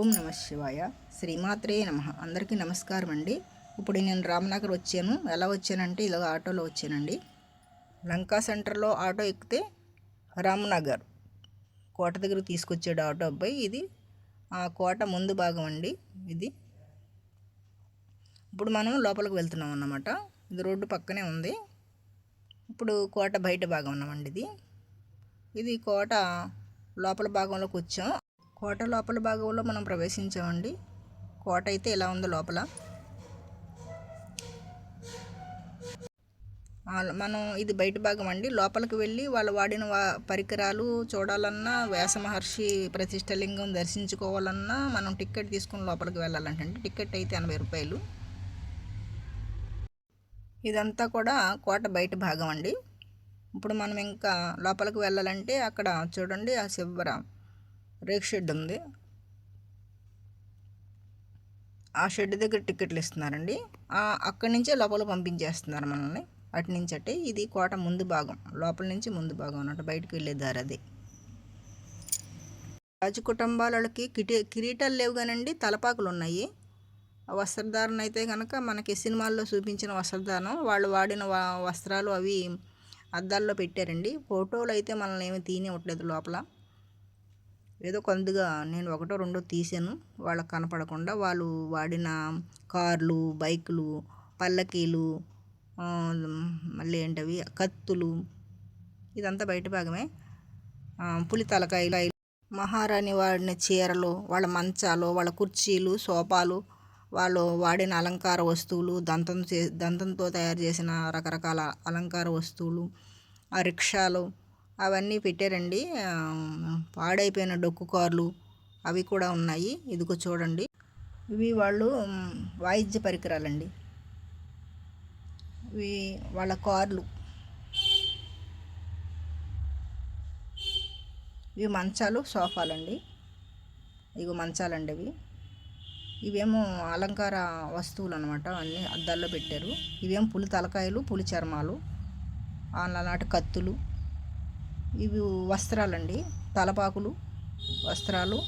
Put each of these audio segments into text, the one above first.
ఓం నమ శివాయ. శ్రీమాత్రే నమ. అందరికీ నమస్కారం అండి. ఇప్పుడు నేను రామ్నగర్ వచ్చాను. ఎలా వచ్చానంటే ఇలా ఆటోలో వచ్చానండి. లంకా సెంటర్లో ఆటో ఎక్కితే రామ్నగర్ కోట దగ్గర తీసుకొచ్చాడు ఆటో అబ్బాయి. ఇది ఆ కోట ముందు భాగం అండి ఇది. ఇప్పుడు మనం లోపలికి వెళ్తున్నాం అన్నమాట. ఇది రోడ్డు పక్కనే ఉంది. ఇప్పుడు కోట బయట భాగం ఉన్నామండి ఇది. ఇది కోట లోపల భాగంలోకి వచ్చాం. కోట లోపల భాగంలో మనం ప్రవేశించామండి. కోట అయితే ఎలా ఉందో లోపల. మనం ఇది బయట భాగం అండి. లోపలికి వెళ్ళి వాళ్ళు వాడిన పరికరాలు చూడాలన్నా వ్యాస మహర్షి ప్రతిష్టలింగం దర్శించుకోవాలన్నా మనం టికెట్ తీసుకుని లోపలికి వెళ్ళాలంటే టికెట్ అయితే ఎనభై రూపాయలు. ఇదంతా కూడా కోట బయట భాగం అండి. ఇప్పుడు మనం ఇంకా లోపలికి వెళ్ళాలంటే అక్కడ చూడండి ఆ శివర. రేక్ షెడ్ ఉంది. ఆ షెడ్ దగ్గర టికెట్లు ఇస్తున్నారండి. అక్కడి నుంచే లోపల పంపించేస్తున్నారు మనల్ని. అటు నుంచి అంటే ఇది కోట ముందు భాగం. లోపల నుంచి ముందు భాగం అన్నట్టు బయటకు వెళ్ళే దారి అది. రాజు కుటుంబాలకి కిటి కిరీటాలు లేవు కానండి తలపాకులు ఉన్నాయి. ఆ వస్త్రధారణ అయితే కనుక మనకి సినిమాల్లో చూపించిన వస్త్రధారణ. వాళ్ళు వాడిన వస్త్రాలు అవి అద్దాల్లో పెట్టారండి. ఫోటోలు అయితే మనల్ని ఏమి తీనివ్వట్లేదు లోపల. ఏదో కొద్దిగా నేను ఒకటో రెండో తీసాను వాళ్ళకి కనపడకుండా వాళ్ళు వాడిన కార్లు బైకులు పల్లకీలు మళ్ళీ ఏంటవి? కత్తులు ఇదంతా బయట భాగమే. పులి తలకాయలు మహారాణి వాడిన చీరలు వాళ్ళ మంచాలు వాళ్ళ కుర్చీలు సోఫాలు వాళ్ళు వాడిన అలంకార వస్తువులు దంతం చే దంతంతో తయారు చేసిన రకరకాల అలంకార వస్తువులు ఆ రిక్షాలు అవన్నీ పెట్టారండి. పాడైపోయిన డొక్కు కార్లు అవి కూడా ఉన్నాయి. ఇదిగో చూడండి. ఇవి వాళ్ళు వాయిద్య పరికరాలండి. ఇవి వాళ్ళ కార్లు. ఇవి మంచాలు సోఫాలండి. ఇవి మంచాలండి ఇవి ఇవేమో అలంకార వస్తువులు అనమాట అన్నీ అద్దాల్లో పెట్టారు. ఇవేమో పులి తలకాయలు పులి చర్మాలు ఆనాటి కత్తులు. ఇవి వస్త్రాలండి. తలపాకులు వస్త్రాలు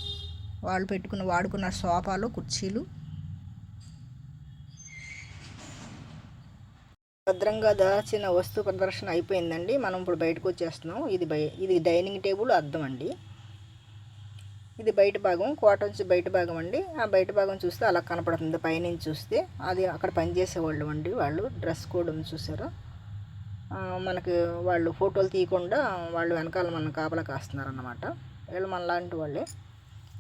వాళ్ళు పెట్టుకున్న వాడుకున్న సోఫాలు కుర్చీలు. భద్రంగా దాచిన వస్తు ప్రదర్శన అయిపోయిందండి. మనం ఇప్పుడు బయటకు వచ్చేస్తున్నాం. ఇది బయ ఇది డైనింగ్ టేబుల్ అద్దం అండి. ఇది బయట భాగం కోట నుంచి బయట భాగం అండి. ఆ బయట భాగం చూస్తే అలా కనపడుతుంది. పైనుంచి చూస్తే అది అక్కడ పనిచేసేవాళ్ళు అండి వాళ్ళు. డ్రెస్ కోడ్ ఉంది మనకి వాళ్ళు ఫోటోలు తీయకుండా వాళ్ళు వెనకాల మన కాపలా కాస్తున్నారన్నమాట. వీళ్ళు మనలాంటి వాళ్ళే.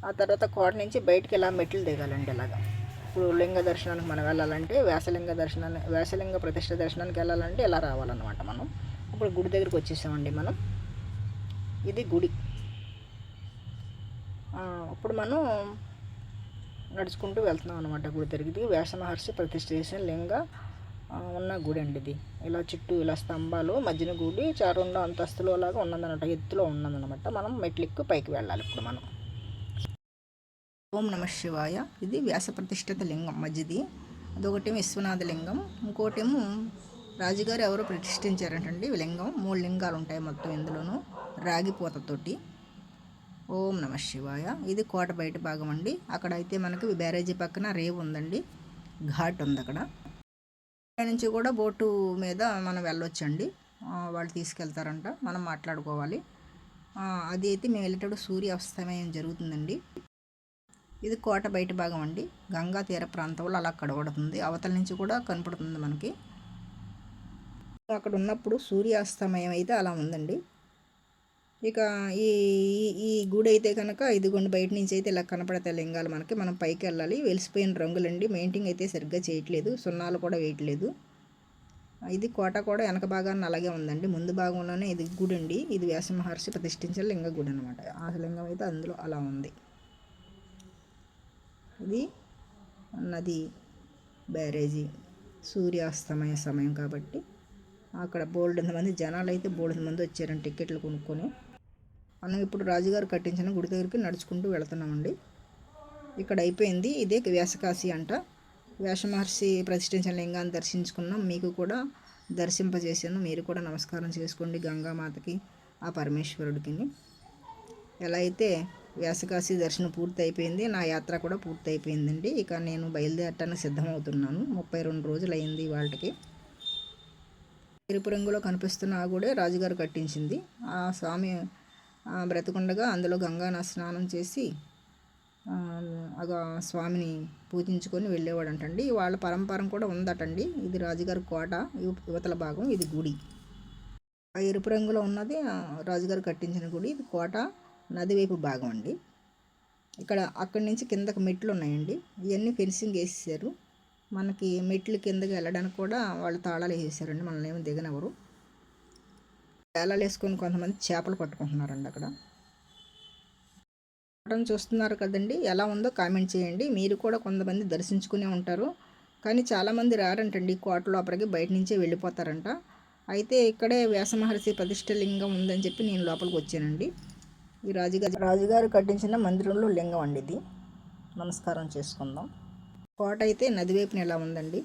ఆ తర్వాత కోట నుంచి బయటికి ఇలా మెట్లు దిగాలండి ఇలాగా ఇప్పుడు లింగ దర్శనానికి మనం వెళ్ళాలంటే వ్యాసలింగ దర్శనాన్ని వ్యాసలింగ ప్రతిష్ట దర్శనానికి వెళ్ళాలంటే ఇలా రావాలన్నమాట మనం? ఇప్పుడు గుడి దగ్గరికి వచ్చేసామండి మనం. ఇది గుడి. ఇప్పుడు మనం నడుచుకుంటూ వెళ్తున్నాం అనమాట గుడి దగ్గరికి. వ్యాస మహర్షి చేసిన లింగ ఉన్న గుడి అండి ఇది. ఇలా చుట్టూ ఇలా స్తంభాలు మధ్యన గుడి చా అంతస్తులో లాగా ఉన్నదన్నమాట. ఎత్తులో ఉన్నదన్నమాట. మనం మెట్లెక్కి పైకి వెళ్ళాలి ఇప్పుడు మనం. ఓం నమ శివాయ. ఇది వ్యాస ప్రతిష్ఠిత లింగం మధ్యది అదొకటేమో విశ్వనాథ లింగం. ఇంకోటేమో రాజుగారు ఎవరో ప్రతిష్ఠించారంటండి లింగం. మూడు లింగాలు ఉంటాయి మొత్తం ఇందులోనూ. రాగిపోతతోటి ఓం నమ శివాయ. ఇది కోట బయట భాగం అండి. అక్కడ అయితే మనకి బ్యారేజీ పక్కన రేవు ఉందండి. ఘాట్ ఉంది అక్కడ. నుంచి కూడా బోటు మీద మనం వెళ్ళొచ్చండి. వాళ్ళు తీసుకెళ్తారంట. మనం మాట్లాడుకోవాలి. అది అయితే మేము వెళ్ళేటప్పుడు సూర్య అస్తమయం జరుగుతుందండి. ఇది కోట బయట భాగం అండి. గంగా తీర ప్రాంతంలో అలా కడబడుతుంది అవతల నుంచి కూడా కనపడుతుంది మనకి. అక్కడ ఉన్నప్పుడు సూర్యాస్తమయం అయితే అలా ఉందండి. ఇక ఈ ఈ- గుడి అయితే కనుక ఇదిగోండి బయట నుంచి అయితే ఇలా కనపడతాయి లింగాలు మనకి. మనం పైకి వెళ్ళాలి వెలిసిపోయిన రంగులండి. మెయింటింగ్ అయితే సరిగ్గా చేయట్లేదు. సున్నాలు కూడా వేయట్లేదు. ఇది కోట కూడా వెనక భాగాన్ని అలాగే ఉందండి. ముందు భాగంలోనే ఇది గుడి అండి. ఇది వ్యాస మహర్షి ప్రతిష్ఠించిన లింగ గుడి అనమాట ఆ లింగం అయితే అందులో అలా ఉంది. ఇది నది బ్యారేజీ సూర్యాస్తమయ సమయం కాబట్టి అక్కడ బోల్డ్ మంది జనాలు అయితే బోల్డ్ మంది వచ్చారండి టికెట్లు కొనుక్కొని మనం ఇప్పుడు రాజుగారు కట్టించిన గుడి దగ్గరికి నడుచుకుంటూ వెళ్తున్నామండి. ఇక్కడ అయిపోయింది. ఇదే వ్యాసకాశి అంట. వ్యాసమహర్షి ప్రతిష్ఠించిన లింగాన్ని దర్శించుకున్నాం. మీకు కూడా దర్శింపజేసాను మీరు కూడా నమస్కారం చేసుకోండి గంగామాతకి ఆ పరమేశ్వరుడికి. ఎలా అయితే వ్యాసకాశి దర్శనం పూర్తి అయిపోయింది నా యాత్ర కూడా పూర్తి అయిపోయిందండి ఇక నేను బయలుదేరటానికి సిద్ధమవుతున్నాను. ముప్పై రెండు రోజులు అయింది వాళ్ళకి ఎరుపు రంగులో కనిపిస్తున్న ఆ గుడే రాజుగారు కట్టించింది. ఆ స్వామి బ్రతికుండగా అందులో గంగాన స్నానం చేసి ఆ, స్వామిని పూజించుకొని వెళ్ళేవాడంటండి. వాళ్ళ పరంపరం కూడా ఉందటండి. ఇది రాజుగారి కోట యువతల భాగం ఇది గుడి. ఆ ఎరుపు రంగులో ఉన్నది రాజుగారు కట్టించిన గుడి. ఇది కోట నది వైపు భాగం అండి. ఇక్కడ అక్కడి నుంచి కిందకి మెట్లు ఉన్నాయండి. ఇవన్నీ ఫెన్సింగ్ వేసేసారు మనకి మెట్లు కిందకి వెళ్ళడానికి కూడా వాళ్ళు తాళాలు వేసేసారండి మనల్ని ఏమి దిగనవరు తాళాలు వేసుకొని కొంతమంది చేపలు పట్టుకుంటున్నారండి అక్కడ. పటం చూస్తున్నారు కదండి ఎలా ఉందో కామెంట్ చేయండి. మీరు కూడా కొంతమంది దర్శించుకునే ఉంటారు. కానీ చాలామంది రారంటండి కోట లోపలికి బయట నుంచే వెళ్ళిపోతారంట. అయితే ఇక్కడే వ్యాసమహర్షి ప్రతిష్ట లింగం ఉందని చెప్పి నేను లోపలికి వచ్చానండి. ఈ రాజుగారు రాజుగారు కట్టించిన మందిరంలో లింగం అండి ఇది. నమస్కారం చేసుకుందాం. కోట అయితే నది వైపున ఎలా ఉందండి.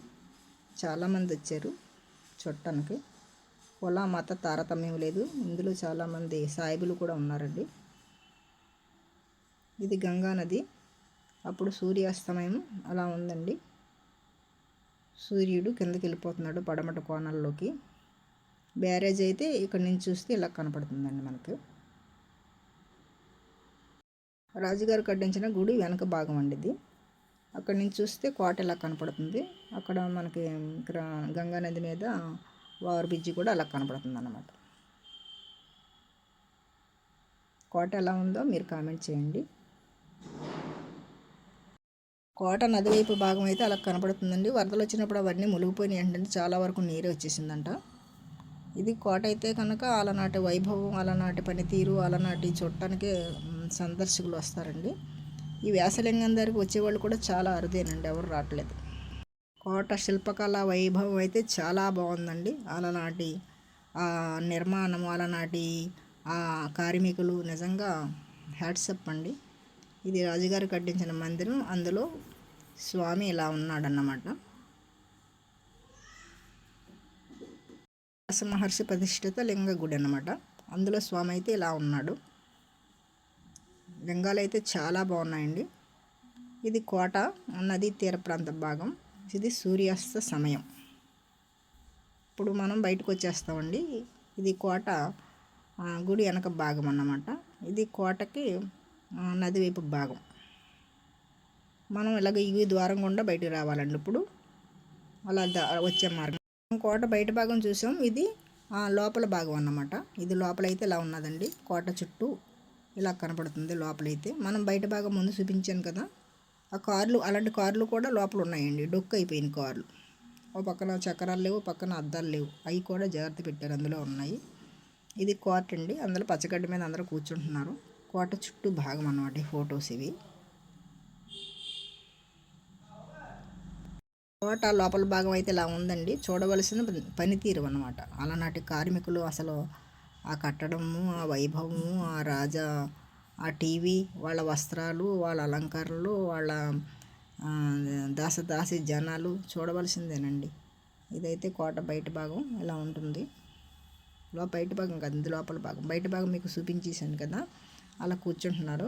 చాలామంది వచ్చారు. చూడటానికి కుల మత తారతమ్యం లేదు. ఇందులో చాలామంది సాయిబులు కూడా ఉన్నారండి. ఇది గంగా నది. అప్పుడు సూర్యాస్తమయం అలా ఉందండి. సూర్యుడు కిందకి వెళ్ళిపోతున్నాడు పడమట కోణాల్లోకి. బ్యారేజ్ అయితే ఇక్కడ నుంచి చూస్తే ఇలా కనపడుతుందండి మనకు. రాజుగారు కట్టించిన గుడి వెనక భాగం అండి ఇది. అక్కడి నుంచి చూస్తే కోట ఇలా కనపడుతుంది. అక్కడ మనకి ఇక్కడ గంగా నది మీద వారు బిజ్జి కూడా అలా కనపడుతుంది అన్నమాట కోట ఎలా ఉందో మీరు కామెంట్ చేయండి. కోట నది వైపు భాగం అయితే అలా కనపడుతుందండి వరదలు వచ్చినప్పుడు అవన్నీ మునిగిపోయినాయి అంటే చాలా వరకు నీరే వచ్చేసిందంట. ఇది కోట అయితే కనుక అలనాటి వైభవం అలనాటి పనితీరు అలనాటి చూడటానికి సందర్శకులు వస్తారండి. ఈ వ్యాసలింగం దగ్గరికి వచ్చేవాళ్ళు కూడా చాలా అరుదేనండి. ఎవరు రావట్లేదు. కోట శిల్పకళ వైభవం అయితే చాలా బాగుందండి. అలనాటి ఆ నిర్మాణం అలనాటి ఆ కార్మికులు నిజంగా హ్యాట్సప్ అండి. ఇది రాజుగారు కట్టించిన మందిరం. అందులో స్వామి ఇలా ఉన్నాడన్నమాట. మహర్షి ప్రతిష్ఠిత లింగ గుడి అనమాట అందులో స్వామి అయితే ఇలా ఉన్నాడు. లింగాలు అయితే చాలా బాగున్నాయండి. ఇది కోట నదీ తీర ప్రాంత భాగం. ఇది సూర్యాస్త సమయం. ఇప్పుడు మనం బయటకు వచ్చేస్తామండి. ఇది కోట గుడి వెనక భాగం అన్నమాట. ఇది కోటకి నది వైపు భాగం. మనం ఇలాగ ఇవి ద్వారం గుండా బయటకు రావాలండి ఇప్పుడు. అలా వచ్చే మార్గం. కోట బయట భాగం చూసాం. ఇది లోపల భాగం అన్నమాట. ఇది లోపలైతే ఇలా ఉన్నదండి. కోట చుట్టూ ఇలా కనపడుతుంది లోపలైతే. మనం బయట భాగం ముందు చూపించాను కదా. ఆ కార్లు అలాంటి కార్లు కూడా లోపల ఉన్నాయండి డొక్కు అయిపోయిన కార్లు. ఓ పక్కన చక్రాలు లేవు పక్కన అద్దాలు లేవు. అవి కూడా జాగ్రత్త పెట్టారు. అందులో ఉన్నాయి. ఇది కోట అండి. అందులో పచ్చగడ్డి మీద అందరూ కూర్చుంటున్నారు. కోట చుట్టూ భాగం అన్నమాట ఈ ఫొటోస్ ఇవి. కోట లోపల భాగం అయితే ఇలా ఉందండి. చూడవలసిన పనితీరు అన్నమాట. అలనాటి కార్మికులు అసలు ఆ కట్టడము ఆ వైభవము ఆ రాజా ఆ టీవీ వాళ్ళ వస్త్రాలు వాళ్ళ అలంకరణలు వాళ్ళ దాస దాసి జనాలు చూడవలసిందేనండి. ఇదైతే కోట బయట భాగం ఇలా ఉంటుంది. లో బయట భాగం కాదు ఇది లోపల భాగం. బయట భాగం మీకు చూపించేసాను కదా అలా కూర్చుంటున్నారు.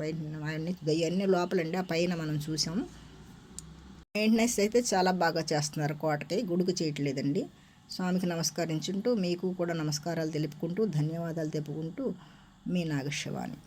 బయట అవన్నీ ఇవన్నీ లోపలండి ఆ పైన మనం చూసాము. మెయింటెనెన్స్ అయితే చాలా బాగా చేస్తున్నారు కోటకి గుడికి చేయట్లేదండి. స్వామికి నమస్కరించుంటూ మీకు కూడా నమస్కారాలు తెలుపుకుంటూ ధన్యవాదాలు తెలుపుకుంటూ మీ నాగశవాణి